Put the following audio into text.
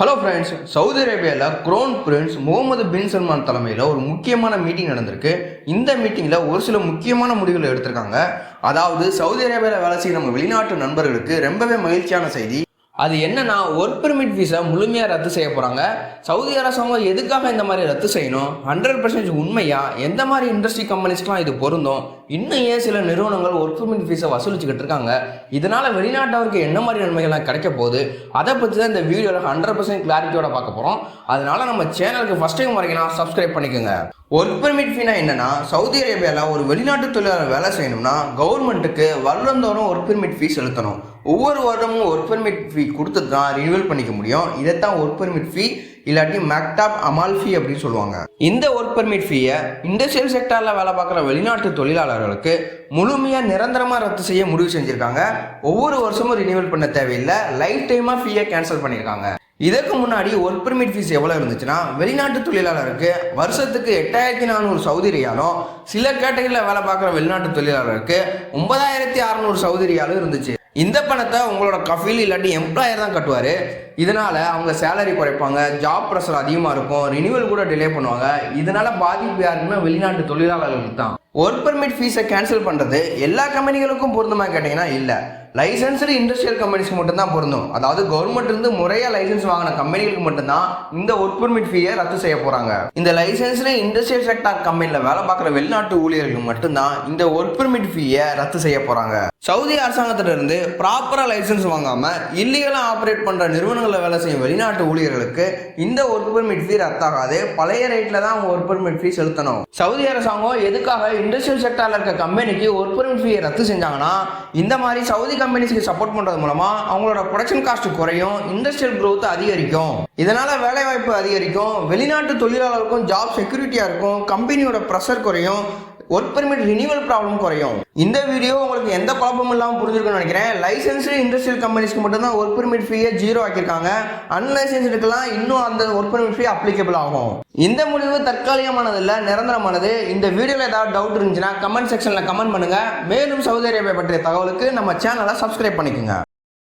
Hello friends Saudi அரேபியாவில் crown prince Mohammed bin Salman தலைமையில் ஒரு முக்கியமான மீட்டிங் நடந்திருக்கு. இந்த மீட்டிங்கில் ஒரு சில முக்கியமான முடிவுகள் எடுத்திருக்காங்க. அதாவது சவுதி அரேபியாவில் வேலை செய்யும் நம்ம வெளிநாட்டு நண்பர்களுக்கு ரொம்பவே மகிழ்ச்சியான செய்தி. அது என்னன்னா ஒர்க் பெர்மிட் விசா முழுமையாக ரத்து செய்ய போகிறாங்க சவுதி அரசாங்கம் எதுக்காக இந்த மாதிரி ரத்து செய்யணும்? ஹண்ட்ரட் பர்சன்டேஜ் உண்மையா? எந்த மாதிரி இண்டஸ்ட்ரி கம்பெனிஸ்க்கெலாம் இது பொருந்தும்? இன்னும் ஏன் சில நிறுவனங்கள் ஒர்க் பெர்மிட் ஃபீஸை வசூலிச்சுக்கிட்டு இருக்காங்க? இதனால் வெளிநாட்டவருக்கு என்ன மாதிரி நன்மைகள்லாம் கிடைக்க போகுது? அதை பற்றி தான் இந்த வீடியோவில் ஹண்ட்ரட் பர்சன்ட் கிளாரிட்டியோட பார்க்க போகிறோம் அதனால நம்ம சேனலுக்கு ஃபஸ்ட் டைம் வரைக்கும் சப்ஸ்கிரைப் பண்ணிக்கோங்க. ஒர்க் பெர்மிட் ஃபீனா என்னன்னா சவுதி அரேபியாவில் ஒரு வெளிநாட்டு தொழிலாளர் வேலை செய்யணும்னா கவர்மெண்ட்டுக்கு வருடந்தோறும் ஒர்க் பெர்மிட் ஃபீஸ் செலுத்தணும். ஒவ்வொரு வருடமும் ஒர்க் பெர்மிட் ஃபீ கொடுத்து தான் ரினிவல் பண்ணிக்க முடியும். இதைத்தான் ஒர்க் பெர்மிட் ஃபீ இல்லாட்டி மேக்டாப் அமால் ஃபீ அப்படின்னு சொல்லுவாங்க. இந்த ஒர்க் பெர்மிட் ஃபீயை இண்டஸ்ட்ரியல் செக்டாரில் வேலை பார்க்குற வெளிநாட்டு தொழிலாளர்களுக்கு முழுமையாக நிரந்தரமாக ரத்து செய்ய முடிவு செஞ்சுருக்காங்க. ஒவ்வொரு வருஷமும் ரினிவல் பண்ண தேவையில்லை. லைஃப் டைமாக ஃபீயை கேன்சல் பண்ணியிருக்காங்க இதற்கு முன்னாடி ஒர்க் பெர்மிட் ஃபீஸ் எவ்வளோ இருந்துச்சுன்னா வெளிநாட்டு தொழிலாளருக்கு வருஷத்துக்கு எட்டாயிரத்தி நானூறு சவுதி ரியாலும் சில கேட்டகரியில் வேலை பார்க்குற வெளிநாட்டு தொழிலாளருக்கு ஒன்பதாயிரத்தி அறநூறு சவுதி ரியாலும் இருந்துச்சு. இந்த பணத்தை உங்களோட கஃபீல் இல்லாட்டி எம்ப்ளாயர் தான் கட்டுவார். இதனால் அவங்க சேலரி குறைப்பாங்க ஜாப் ப்ரெஷர் அதிகமாக இருக்கும் ரினியூவல் கூட டிலே பண்ணுவாங்க. இதனால் பாதிப்பு யாருக்குன்னா வெளிநாட்டு தொழிலாளர்களுக்கு தான். ஒர்க் பர்மிட் ஃபீஸை கேன்சல் பண்ணுறது எல்லா கம்பெனிகளுக்கும் பொருந்தமாக கேட்டிங்கன்னா இல்லை. லைசன்ஸ்டு இண்டஸ்ட்ரியல் கம்பெனிஸ்க்கு மட்டும்தான் பொருந்தும். அதாவது கவர்மெண்ட் இருந்து முறையாக லைசன்ஸ் வாங்கின கம்பெனிகளுக்கு மட்டும்தான் இந்த ஒர்க் பெர்மிட் ஃபீயை ரத்து செய்ய போகிறாங்க இந்த லைசன்ஸ்டு இண்டஸ்ட்ரியல் செக்டார் கம்பெனியில் வேலை பார்க்குற வெளிநாட்டு ஊழியர்களுக்கு மட்டும்தான் இந்த ஒர்க் பெர்மிட் ஃபீயை ரத்து செய்ய போகிறாங்க சவுதி அரசாங்கத்திலிருந்து ப்ராப்பராக லைசன்ஸ் வாங்காமல் இல்லீகலாக ஆப்ரேட் பண்ணுற நிறுவனங்களில் வேலை செய்யும் வெளிநாட்டு ஊழியர்களுக்கு இந்த ஒர்க் பெர்மிட் ஃபீ ரத்தாகாது. பழைய ரேட்டில் தான் அவங்க ஒர்க் பெர்மிட் ஃபீ செலுத்தணும். சவுதி அரசாங்கம் எதுக்காக இண்டஸ்ட்ரியல் செக்டாரில் இருக்க கம்பெனிக்கு ஒர்க் பெர்மிட் ஃபீயை ரத்து செஞ்சாங்கன்னா இந்த மாதிரி சவுதி கம்பெனிஸ்க்கு சப்போர்ட் பண்ணுறது மூலமாக அவங்களோட ப்ரொடக்ஷன் காஸ்ட் குறையும் இண்டஸ்ட்ரியல் க்ரோத் அதிகரிக்கும். இதனால் வேலைவாய்ப்பு அதிகரிக்கும் வெளிநாட்டு தொழிலாளருக்கும் ஜாப் செக்யூரிட்டியாக இருக்கும் கம்பெனியோட ப்ரெஷர் குறையும் ஒர்க் பெர்மிட் ரினியூவல் ப்ராப்ளம் குறையும். இந்த வீடியோ உங்களுக்கு எந்த ப்ராப்ளமும் இல்லாமல் புரிஞ்சிருக்குன்னு நினைக்கிறேன். லைசன்ஸ்டு இண்டஸ்ட்ரியல் கம்பெனிஸ்க்கு மட்டும்தான் ஒர்க் பெர்மிட் ஃபீயை ஜீரோ ஆக்கியிருக்காங்க. அன்லைசன்ஸ்டுக்கெல்லாம் இன்னும் அந்த ஒர்க் பெர்மிட் ஃபீ அப்ளிகபிள் ஆகும். இந்த முடிவு தற்காலிகமானதில்ல நிரந்தரமானது. இந்த வீடியோவில் ஏதாவது டவுட் இருந்துச்சுன்னா கமெண்ட் செக்ஷனில் கமெண்ட் பண்ணுங்கள் மேலும் சவுதி அரேபியா பற்றிய தகவலுக்கு நம்ம சேனலை சப்ஸ்கிரைப் பண்ணிக்கோங்க.